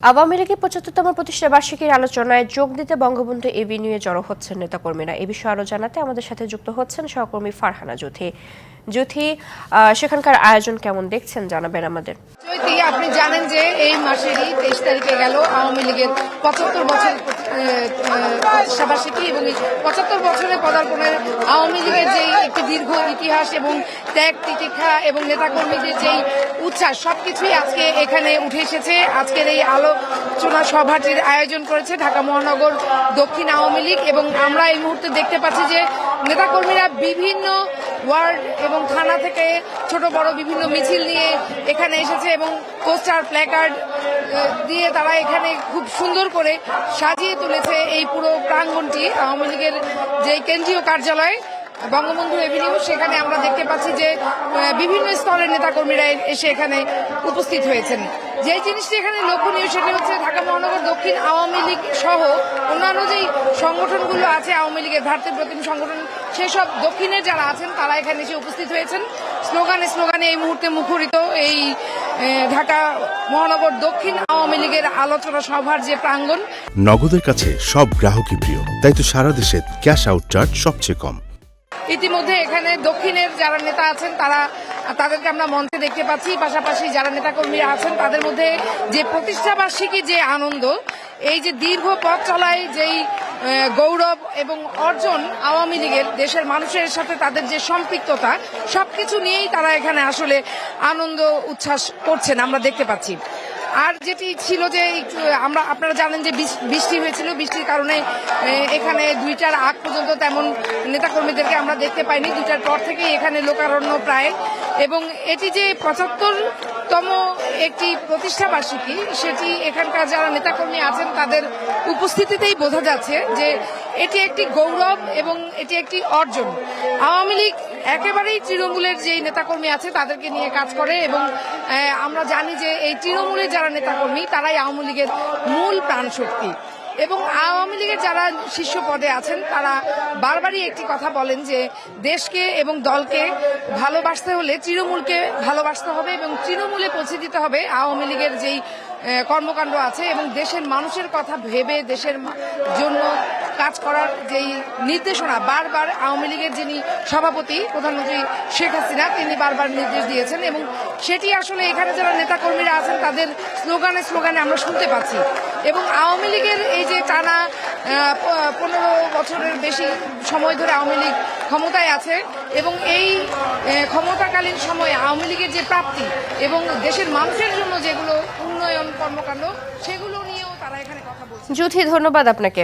আওয়ামী লীগের পঁচাত্তরতম প্রতিষ্ঠা বার্ষিকীর আলোচনায় যোগ দিতে বঙ্গবন্ধু এভিনিউয়ে জড়ো হচ্ছেন নেতাকর্মীরা। এ বিষয়ে আরও জানাতে আমাদের সাথে যুক্ত হচ্ছেন সহকর্মী ফারহানা জুথি আহ, সেখানকার আয়োজন কেমন দেখছেন জানাবেন আমাদের। আপনি জানেন যে এই মাসেরই তেইশ তারিখে গেল আওয়ামী লীগের পঁচাত্তর বছর প্রতিষ্ঠাবার্ষিকী এবং পঁচাত্তর বছরের পদার্পণের আওয়ামী লীগের যে একটি দীর্ঘ ইতিহাস এবং ত্যাগ তিতিক্ষা এবং নেতাকর্মীদের যেই উচ্ছ্বাস সবকিছুই আজকে এখানে উঠে এসেছে। আজকের এই আলোচনা সভাটির আয়োজন করেছে ঢাকা মহানগর দক্ষিণ আওয়ামী লীগ এবং আমরা এই মুহূর্তে দেখতে পাচ্ছি যে নেতাকর্মীরা বিভিন্ন ওয়ার্ড এবং থানা থেকে ছোট, বড় বিভিন্ন মিছিল নিয়ে এখানে এসেছে এবং পোস্টার, প্ল্যাকার্ড দিয়ে তারা এখানে খুব সুন্দর করে সাজিয়ে তুলেছে এই পুরো প্রাঙ্গণটি আওয়ামী লীগের যে কেন্দ্রীয় কার্যালয় বঙ্গবন্ধু এভিনিউ সেখানে আমরা দেখতে পাচ্ছি যে বিভিন্ন স্তরের নেতাকর্মীরা এসে এখানে উপস্থিত হয়েছেন। যে জিনিসটি এখানে লক্ষণীয় সেটা হচ্ছে ঢাকা মহানগর দক্ষিণ আওয়ামী লীগ সহ অন্যান্য যেই সংগঠনগুলো আছে, আওয়ামী লীগের ভারতের প্রতিম সংগঠন, সেসব দক্ষিণের যারা আছেন, তারা এখানে এসে উপস্থিত হয়েছেন। স্লোগানে স্লোগানে এই মুহূর্তে মুখরিত এই ঢাকা মহানগর দক্ষিণ আওয়ামী লীগের আলোচনা সভার যে প্রাঙ্গণ। নগদের কাছে সব গ্রাহকই প্রিয়, তাই তো সারা দেশে ক্যাশ আউট চার্জ সবচেয়ে কম। ইতিমধ্যে এখানে দক্ষিণের যারা নেতা আছেন, তারা, তাদেরকে আমরা মঞ্চে দেখতে পাচ্ছি। পাশাপাশি যারা নেতাকর্মীরা আছেন, তাদের মধ্যে যে প্রতিষ্ঠাবার্ষিকী যে আনন্দ, এই যে দীর্ঘ পথ চলায় যেই গৌরব এবং অর্জন আওয়ামী লীগের, দেশের মানুষের সাথে তাদের যে সম্পৃক্ততা, সবকিছু নিয়েই তারা এখানে আসলে আনন্দ, উচ্ছ্বাস করছেন, আমরা দেখতে পাচ্ছি। আর যেটি ছিল যে আমরা, আপনারা জানেন যে বৃষ্টি হয়েছিল, বৃষ্টির কারণে এখানে দুইটার আগ পর্যন্ত তেমন নেতাকর্মীদেরকে আমরা দেখতে পাইনি। দুইটার পর থেকেই এখানে লোকারণ্য প্রায়। এবং এটি যে পঁচাত্তরতম একটি প্রতিষ্ঠা বার্ষিকী, সেটি এখানকার যারা নেতাকর্মী আছেন, তাদের উপস্থিতিতেই বোঝা যাচ্ছে যে এটি একটি গৌরব এবং এটি একটি অর্জন। আওয়ামী লীগ একেবারেই তৃণমূলের যে নেতাকর্মী আছে তাদেরকে নিয়ে কাজ করে এবং আমরা জানি যে এই তৃণমূলের যারা নেতাকর্মী তারাই আওয়ামী লীগের মূল প্রাণশক্তি। এবং আওয়ামী লীগের যারা শীর্ষ পদে আছেন তারা বারবারই একটি কথা বলেন যে দেশকে এবং দলকে ভালোবাসতে হলে তৃণমূলকে ভালোবাসতে হবে এবং তৃণমূলে পৌঁছে দিতে হবে আওয়ামী লীগের যেই কর্মকাণ্ড আছে এবং দেশের মানুষের কথা ভেবে দেশের জন্য কাজ করার যেই নির্দেশনা বারবার আওয়ামী লীগের যিনি সভাপতি, প্রধানমন্ত্রী শেখ হাসিনা, তিনি বারবার নির্দেশ দিয়েছেন এবং সেটি আসলে এখানে যারা নেতাকর্মীরা আছেন, তাদের স্লোগানে স্লোগানে আমরা শুনতে পাচ্ছি। এবং আওয়ামী লীগের এই যে টানা পনেরো বছরের বেশি সময় ধরে আওয়ামী লীগ ক্ষমতায় আছে এবং এই ক্ষমতাকালীন সময়ে আওয়ামী লীগের যে প্রাপ্তি এবং দেশের মানুষের জন্য যেগুলো উন্নয়ন কর্মকাণ্ড, সেগুলো নিয়েও তারা এখানে কথা বলছে। জুথি ধন্যবাদ আপনাকে।